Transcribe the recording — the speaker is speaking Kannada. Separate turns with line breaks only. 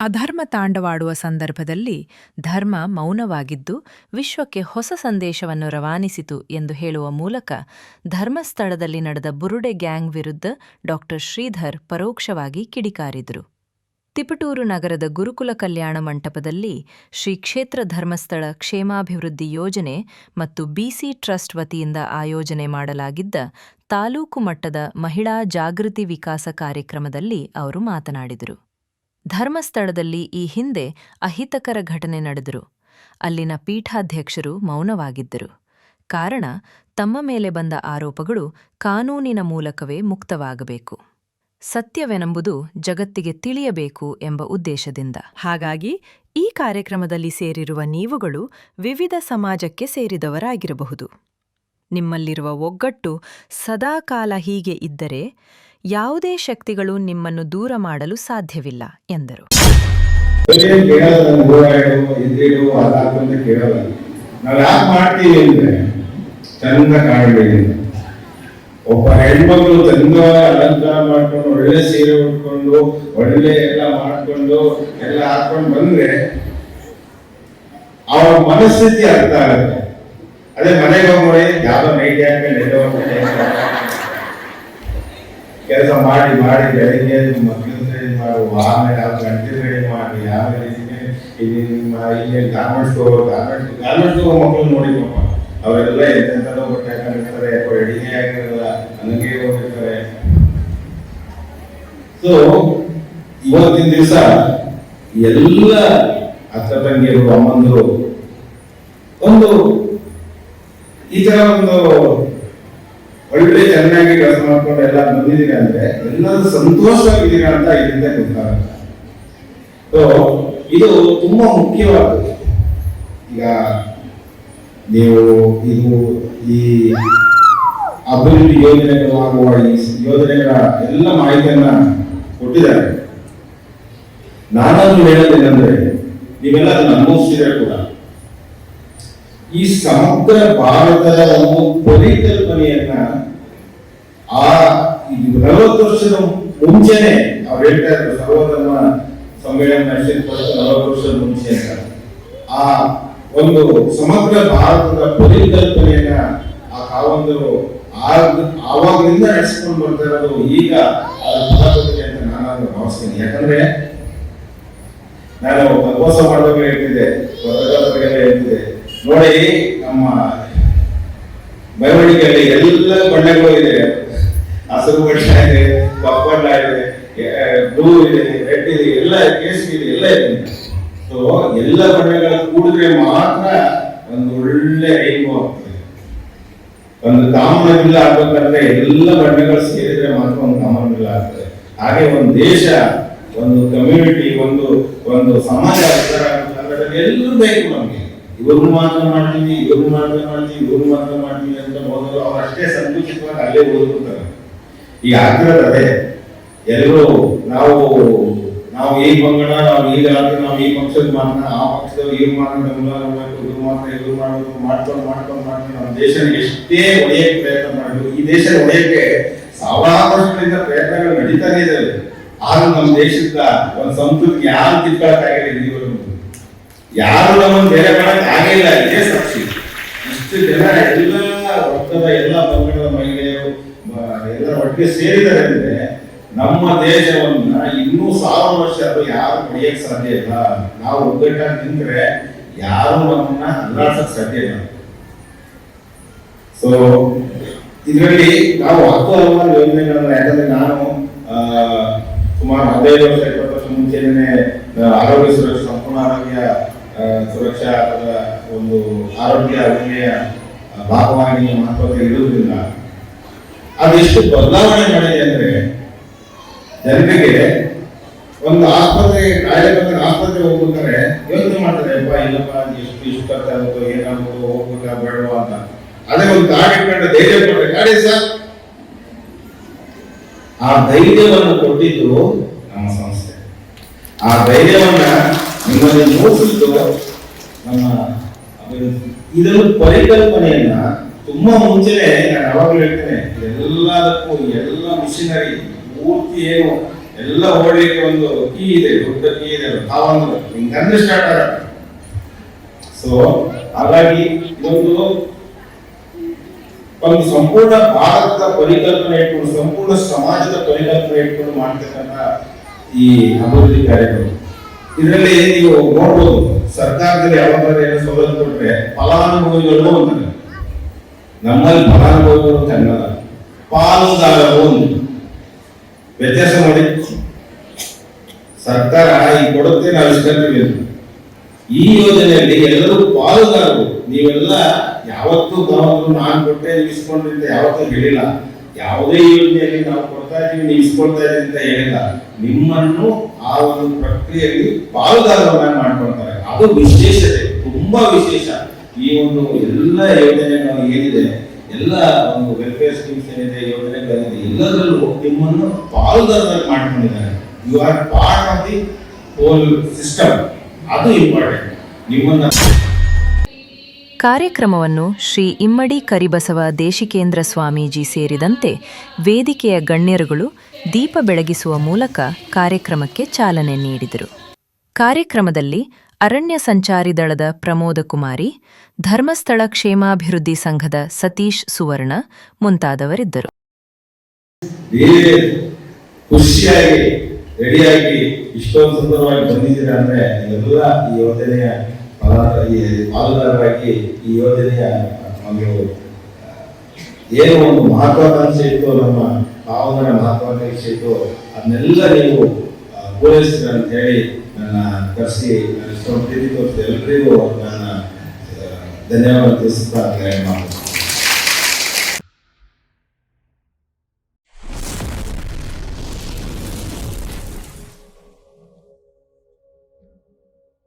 ಅಧರ್ಮ ತಾಂಡವಾಡುವ ಸಂದರ್ಭದಲ್ಲಿ ಧರ್ಮ ಮೌನವಾಗಿದ್ದು ವಿಶ್ವಕ್ಕೆ ಹೊಸ ಸಂದೇಶವನ್ನು ರವಾನಿಸಿತು ಎಂದು ಹೇಳುವ ಮೂಲಕ ಧರ್ಮಸ್ಥಳದಲ್ಲಿ ನಡೆದ ಬುರುಡೆ ಗ್ಯಾಂಗ್ ವಿರುದ್ಧ ಡಾ. ಶ್ರೀಧರ್ ಪರೋಕ್ಷವಾಗಿ ಕಿಡಿಕಾರಿದರು. ತಿಪಟೂರು ನಗರದ ಗುರುಕುಲ ಕಲ್ಯಾಣ ಮಂಟಪದಲ್ಲಿ ಶ್ರೀ ಕ್ಷೇತ್ರ ಧರ್ಮಸ್ಥಳ ಕ್ಷೇಮಾಭಿವೃದ್ಧಿ ಯೋಜನೆ ಮತ್ತು ಬಿಸಿ ಟ್ರಸ್ಟ್ ವತಿಯಿಂದ ಆಯೋಜನೆ ಮಾಡಲಾಗಿದ್ದ ತಾಲೂಕು ಮಟ್ಟದ ಮಹಿಳಾ ಜಾಗೃತಿ ವಿಕಾಸ ಕಾರ್ಯಕ್ರಮದಲ್ಲಿ ಅವರು ಮಾತನಾಡಿದರು. ಧರ್ಮಸ್ಥಳದಲ್ಲಿ ಈ ಹಿಂದೆ ಅಹಿತಕರ ಘಟನೆ ನಡೆದರು. ಅಲ್ಲಿನ ಪೀಠಾಧ್ಯಕ್ಷರು ಮೌನವಾಗಿದ್ದರು. ಕಾರಣ, ತಮ್ಮ ಮೇಲೆ ಬಂದ ಆರೋಪಗಳು ಕಾನೂನಿನ ಮೂಲಕವೇ ಮುಕ್ತವಾಗಬೇಕು. ಸತ್ಯವೆನೆಂಬುದು ಜಗತ್ತಿಗೆ ತಿಳಿಯಬೇಕು ಎಂಬ ಉದ್ದೇಶದಿಂದ. ಹಾಗಾಗಿ, ಈ ಕಾರ್ಯಕ್ರಮದಲ್ಲಿ ಸೇರಿರುವ ನೀವುಗಳು ವಿವಿಧ ಸಮಾಜಕ್ಕೆ ಸೇರಿದವರಾಗಿರಬಹುದು. ನಿಮ್ಮಲ್ಲಿರುವ ಒಗ್ಗಟ್ಟು ಸದಾಕಾಲ ಹೀಗೆ ಇದ್ದರೆ ಯಾವುದೇ ಶಕ್ತಿಗಳು ನಿಮ್ಮನ್ನು ದೂರ ಮಾಡಲು ಸಾಧ್ಯವಿಲ್ಲ, ಎಂದರು.
ಒಬ್ಬ ಹೆಣ್ಮಕ್ಳು ತಂದ ಅಲಂಕಾರ ಮಾಡ್ಕೊಂಡು, ಒಳ್ಳೆ ಸೀರೆ ಉಟ್ಕೊಂಡು, ಒಳ್ಳೆ ಎಲ್ಲ ಮಾಡ್ಕೊಂಡು, ಎಲ್ಲ ಹಾಕೊಂಡು ಬಂದ್ರೆ ಅವ್ರ ಮನಸ್ಥಿತಿ ಅರ್ಥ ಆಗುತ್ತೆ. ಅದೇ ಮನೆಗೆ ಹೋಗಿ ಯಾವ್ದೋ ನೈಟ್ ಹಾಕೊಂಡು ಎಲ್ಲೋ ಕೆಲಸ ಮಾಡಿ ಮಾಡಿ, ಬೆಳಿಗ್ಗೆ ಮಕ್ಕಳು ರೆಡಿ ಮಾಡು ಆಮೇಲೆ ಯಾವ ಗಂಟೆ ರೆಡಿ ಮಾಡಿ ಆಮೇಲೆ ಇಲ್ಲಿ ನಿಮ್ಮ ಇಲ್ಲಿ ಗಾರ್ಮೆಂಟ್ಸ್ ಗಾರ್ಮೆಂಟ್ಸ್ ಗಾರ್ಮೆಂಟ್ಸ್ ಮಕ್ಕಳು ನೋಡಿ ಪಾಪ ಅವರೆಲ್ಲ ಎಂತೆಂಥದೋ ಬಟ್ಟೆ ಹಾಕೊಂಡಿರ್ತಾರೆ ರೆಡಿನೇ ಆಗಿರಲ್ಲ ಹಂಗೆ ಹೋಗಿರ್ತಾರೆ ಸೊ ಇವತ್ತಿನ ದಿವಸ ಎಲ್ಲ ಅಕ್ಕ ತಂಗಿಯರು ಅಮ್ಮಂದರು ಒಂದು ಈ ತರ ಒಂದು ಒಳ್ಳೆ ಚೆನ್ನಾಗಿ ಕೆಲಸ ಮಾಡ್ಕೊಂಡು ಎಲ್ಲ ಬಂದಿದ್ದೀರಾ ಅಂದ್ರೆ ಎಲ್ಲರೂ ಸಂತೋಷವಾಗಿದ್ದೀರಾ ಅಂತ ಇದರಿಂದ ಗೊತ್ತಾಗುತ್ತೆ ಸೊ ಇದು ತುಂಬಾ ಮುಖ್ಯವಾದದ್ದು. ಈಗ ನೀವು ಇದು ಈ ಅಭಿವೃದ್ಧಿ ಯೋಜನೆಗಳು ಆಗುವ ಈ ಯೋಜನೆಗಳ ಎಲ್ಲ ಮಾಹಿತಿಯನ್ನ ಕೊಟ್ಟಿದ್ದಾರೆ. ನಾನಾದ್ರೂ ಹೇಳೋದೇನೆಂದ್ರೆ, ನೀವೆಲ್ಲ ಅದನ್ನ ಅನುಭವಿಸಿದ್ರೆ ಕೂಡ? ಈ ಸಮಗ್ರ ಭಾರತದ ಒಂದು ಪರಿಕಲ್ಪನೆಯನ್ನ ಆ ನಲವತ್ತು ವರ್ಷದ ಮುಂಚೆನೆ ಅವ್ರು ಹೇಳ್ತಾ ಇದ್ರು ಸರ್ವಧರ್ಮ ಸಮ್ಮೇಳನ ನಲವತ್ತು ವರ್ಷದ ಮುಂಚೆ ಆ ಒಂದು ಸಮಗ್ರ ಭಾರತದ ಪರಿಕಲ್ಪನೆಯನ್ನ ಆ ಕಾವಂದರು ಆವಾಗಲಿಂದ ನಡೆಸ್ಕೊಂಡು ಬರ್ತಾ ಇರೋದು ಈಗ ಅಂತ ನಾನು ಭಾವಿಸ್ತೇನೆ. ಯಾಕಂದ್ರೆ ನಾನು ತಪೋಸ ಮಾಡುವಾಗ ಹೇಳ್ತಿದ್ದೆ ಹೇಳ್ತಿದ್ದೆ. ನೋಡಿ ನಮ್ಮ ಬರವಣಿಗೆಯಲ್ಲಿ ಎಲ್ಲ ಬಣ್ಣಗಳು ಇದೆ. ಹಸಿರು ಬಣ್ಣ ಇದೆ ಬಣ್ಣ ಇದೆ ಬ್ಲೂ ಇದೆ, ರೆಡ್ ಇದೆ, ಎಲ್ಲ ಕೇಸರಿ ಇದೆ, ಎಲ್ಲ ಇದೆ. ಸೊ ಎಲ್ಲ ಬಣ್ಣಗಳ ಕೂಡಿದ್ರೆ ಮಾತ್ರ ಒಂದು ಒಳ್ಳೆ ರೈನ್ಬೋ ಆಗ್ತದೆ. ಒಂದು ತಾಮ್ರವಿಲ್ಲ ಆಗ್ಬೇಕಂದ್ರೆ ಎಲ್ಲ ಬಣ್ಣಗಳು ಸೇರಿದ್ರೆ ಮಾತ್ರ ಒಂದು ತಾಮ್ರವಿಲ್ಲ ಆಗ್ತದೆ. ಹಾಗೆ ಒಂದು ದೇಶ, ಒಂದು ಕಮ್ಯುನಿಟಿ ಒಂದು ಒಂದು ಸಮಾಜ ಎಲ್ಲರೂ ಬೇಕು ನಮಗೆ. ಇವರು ಮಾತ್ರ ಮಾಡ್ತೀವಿ, ಇವರು ಮಾತ್ರ ಮಾಡ್ತೀವಿ, ಇವರು ಮಾತ್ರ ಮಾಡ್ತೀವಿ ಅಂತ ಮೊದಲು ಅವ್ರು ಅಷ್ಟೇ ಸಂಕುಚಿತವಾಗಿ ಅಲ್ಲೇ ಓದ್ಕೊತಾರೆ. ಈ ಅದೇ ಎಲ್ಲರೂ ನಾವು ನಾವು ಈ ಪಂಗಡ, ನಾವು ಈಗ ನಾವು ಈ ಪಕ್ಷದ ಮಾತ್ರ ಆ ಪಕ್ಷದವ್ರು ಬೆಂಬಲ ಮಾಡ್ಬೇಕು ಇವ್ರು ಮಾತ್ರ ಇವ್ರು ಮಾಡ್ಬೇಕು, ಮಾಡ್ಕೊಂಡು ಮಾಡ್ಕೊಂಡು ಮಾಡ್ಕೊಂಡು ನಮ್ಮ ದೇಶನ ಎಷ್ಟೇ ಒಡೆಯಕ್ಕೆ ಪ್ರಯತ್ನ ಮಾಡಬೇಕು ಈ ದೇಶ ಒಡೆಯಕ್ಕೆ ಸಾವಿರಾರು ವರ್ಷಗಳಿಂದ ಪ್ರಯತ್ನಗಳು ನಡೀತಾನೆ ಇದ್ದಾವೆ ಆದ್ರೂ ನಮ್ಮ ದೇಶದ ಒಂದು ಸಂಸ್ಕೃತಿ ಯಾರು ಕಿತ್ಕೊಳಕ್ಕಾಗಿಲ್ಲ ಇಲ್ಲಿವರೆಗೂ ಯಾರು ನಮ್ಮನ್ನು ಬೇರೆ ಮಾಡಕ್ ಆಗಿಲ್ಲ ಇದೇ ಸಾಕ್ಷಿ. ಇಷ್ಟು ಜನ ಎಲ್ಲ ರಕ್ತದ ಎಲ್ಲ ಪಂಗಡದ ಮಹಿಳೆಯರು ಎಲ್ಲ ಒಟ್ಟಿಗೆ ಸೇರಿದ್ದಾರೆ ಅಂದ್ರೆ ನಮ್ಮ ದೇಶವನ್ನ ಇನ್ನೂ ಸಾವಿರ ವರ್ಷ ಅದು ಯಾರು ಪಡೆಯಕ್ ಸಾಧ್ಯ ಇಲ್ಲ. ನಾವು ಒಗ್ಗಟ್ಟಾಗಿ ನಿಂತ್ರೆ ಯಾರು ನಮ್ಮನ್ನ ಹಲ್ಲಾಡ್ಸಕ್ ಸಾಧ್ಯ ಇಲ್ಲ. ಸೊ ಇದರಲ್ಲಿ ನಾವು ಹತ್ತು ಹಲವಾರು ಯೋಜನೆಗಳನ್ನ ಅದೆಷ್ಟು ಬದಲಾವಣೆ ಮಾಡಿದೆ ಅಂದ್ರೆ ಜನರಿಗೆ ಒಂದು ಆಸ್ಪತ್ರೆಗೆ ಕಾಯಿಲೆ ಬಂದ್ರೆ ಆಸ್ಪತ್ರೆಗೆ ಹೋಗ್ಬೇಕಾದ್ರೆ ಯೋಚನೆ ಮಾಡ್ತಾರೆ ಅಪ್ಪ ಇಲ್ಲಪ್ಪ ಎಷ್ಟು ಇಷ್ಟು ಖರ್ಚು ಆಗುತ್ತೋ ಏನಾಗುತ್ತೋ ಹೋಗ್ಬೇಕಾ, ಬೇಡವಾ ಅಂತ. ಅದೇ ಒಂದು ಗಾಡಿ ಕಂಡು ಧೈರ್ಯ ಕೊಟ್ಟರೆ ಗಾಡಿ ಸರ್ ಆ ಧೈರ್ಯವನ್ನು ಕೊಟ್ಟಿದ್ದು ನಮ್ಮ ಸಂಸ್ಥೆ. ಆ ಧೈರ್ಯವನ್ನ ನಿಮ್ಮಲ್ಲಿ ಮೂಡಿಸಿದ್ದು ನಮ್ಮ. ಇದನ್ನು ಪರಿಕಲ್ಪನೆಯನ್ನ ತುಂಬಾ ಮುಂಚೆನೆ ನಾನು ಯಾವಾಗಲೂ ಹೇಳ್ತೇನೆ, ಎಲ್ಲದಕ್ಕೂ ಎಲ್ಲ ಮಿಷಿನರಿ ಪೂರ್ತಿ ಏನು, ಎಲ್ಲ ಓಡಲಿಕ್ಕೆ ಒಂದು ಕೀ ಇದೆ, ದೊಡ್ಡ ಕೀ ಇದೆ ತಾವೊಂದು ಹಿಂಗಂದ್ರೆ ಸ್ಟಾರ್ಟ್ ಆಗ ಸೊ ಹಾಗಾಗಿ ಇದೊಂದು ಒಂದು ಸಂಪೂರ್ಣ ಭಾರತದ ಪರಿಕಲ್ಪನೆ ಇಟ್ಕೊಂಡು, ಸಂಪೂರ್ಣ ಸಮಾಜದ ಪರಿಕಲ್ಪನೆ ಇಟ್ಕೊಂಡು ಮಾಡ್ತಕ್ಕಂಥ ಈ ಅಭಿವೃದ್ಧಿ ಕಾರ್ಯಕ್ರಮ. ಇದರಲ್ಲಿ ನೀವು ನೋಡ್ಬೋದು, ಸರ್ಕಾರದಲ್ಲಿ ಯಾವ ಸೌಲಭ್ಯ ಕೊಟ್ಟರೆ ಫಲಾನುಭವಿಗಳು ಅಂತಾರೆ ನಮ್ಮಲ್ಲಿ ಫಲಾನುಭವಿಗಳು ಅಂತ ಅನ್ನಲ್ಲ ಪಾಲುದಾರರು ವ್ಯತ್ಯಾಸ ಮಾಡಿ ಸರ್ಕಾರ ಈ ಕೊಡುತ್ತೆ ನಾವು ಇಷ್ಟಂತೀವಿ ಈ ಯೋಜನೆಯಲ್ಲಿ ಎಲ್ಲರೂ ಪಾಲುದಾರರು ನೀವೆಲ್ಲ ಯಾವತ್ತೂ ನಾವು ನಾನು ಕೊಟ್ಟೆ ಅಂತ ಯಾವತ್ತೂ ಹೇಳಿಲ್ಲ ಯಾವುದೇ ಯೋಜನೆಯಲ್ಲಿ ನಾವು ಕೊಡ್ತಾ ಇದೀವಿ ನೀವು ಇಸ್ಕೊಳ್ತಾ ಇದೀವಿ ಅಂತ ಹೇಳಿಲ್ಲ ನಿಮ್ಮನ್ನು ಆ ಒಂದು ಪ್ರಕ್ರಿಯೆಯಲ್ಲಿ ಪಾಲುದಾರರನ್ನ ಮಾಡ್ಕೊಳ್ತಾರೆ ಅದು ವಿಶೇಷತೆ ತುಂಬಾ ವಿಶೇಷ ಈ ಒಂದು ಎಲ್ಲ ಯೋಜನೆಗಳು ಏನಿದೆ, ಎಲ್ಲ ಒಂದು ವೆಲ್ಫೇರ್ ಸ್ಕೀಮ್ಸ್ ಏನಿದೆ ಯೋಜನೆಗಳಿದೆ ಎಲ್ಲದರಲ್ಲೂ ನಿಮ್ಮನ್ನು ಪಾಲುದಾರರಾಗಿ ಮಾಡ್ಕೊಂಡಿದ್ದಾರೆ. You are part of the whole system ಅದು ಇಂಪಾರ್ಟೆಂಟ್ ನಿಮ್ಮನ್ನ
ಕಾರ್ಯಕ್ರಮವನ್ನು ಶ್ರೀ ಇಮ್ಮಡಿ ಕರಿಬಸವ ದೇಶಿಕೇಂದ್ರ ಸ್ವಾಮೀಜಿ ಸೇರಿದಂತೆ ವೇದಿಕೆಯ ಗಣ್ಯರುಗಳು ದೀಪ ಬೆಳಗಿಸುವ ಮೂಲಕ ಕಾರ್ಯಕ್ರಮಕ್ಕೆ ಚಾಲನೆ ನೀಡಿದರು. ಕಾರ್ಯಕ್ರಮದಲ್ಲಿ ಅರಣ್ಯ ಸಂಚಾರಿ ದಳದ ಪ್ರಮೋದ ಕುಮಾರಿ, ಧರ್ಮಸ್ಥಳ ಕ್ಷೇಮಾಭಿವೃದ್ಧಿ ಸಂಘದ ಸತೀಶ್ ಸುವರ್ಣ ಮುಂತಾದವರಿದ್ದರು.
ಖುಷಿಯಾಗಿ, ರೆಡಿಯಾಗಿ ಇಷ್ಟೊಂದು ಸುಂದರವಾಗಿ ಬಂದಿದ್ದೀರಾ ಅಂದ್ರೆ ಎಲ್ಲ ಈ ಯೋಜನೆಯ ಪಾಲುದಾರರಾಗಿ ಈ ಯೋಜನೆಯ ಒಂದು, ಏನು ಒಂದು ಮಹತ್ವಾಕಾಂಕ್ಷೆ ಇತ್ತು ನಮ್ಮ ಭಾವನೆ ಮಹತ್ವಾಕಾಂಕ್ಷೆ ಇತ್ತು, ಅದನ್ನೆಲ್ಲ ನೀವು ಪೂರೈಸ್ತೀರ ಅಂತ ಹೇಳಿ ನನ್ನ ಕರೆಸಿ ನಾನು ಇಷ್ಟೊಂದು ಪ್ರೀತಿ ತೋರಿಸಿದ ಎಲ್ಲರಿಗೂ ನನ್ನ ಧನ್ಯವಾದ ತಿಳಿಸುತ್ತಾ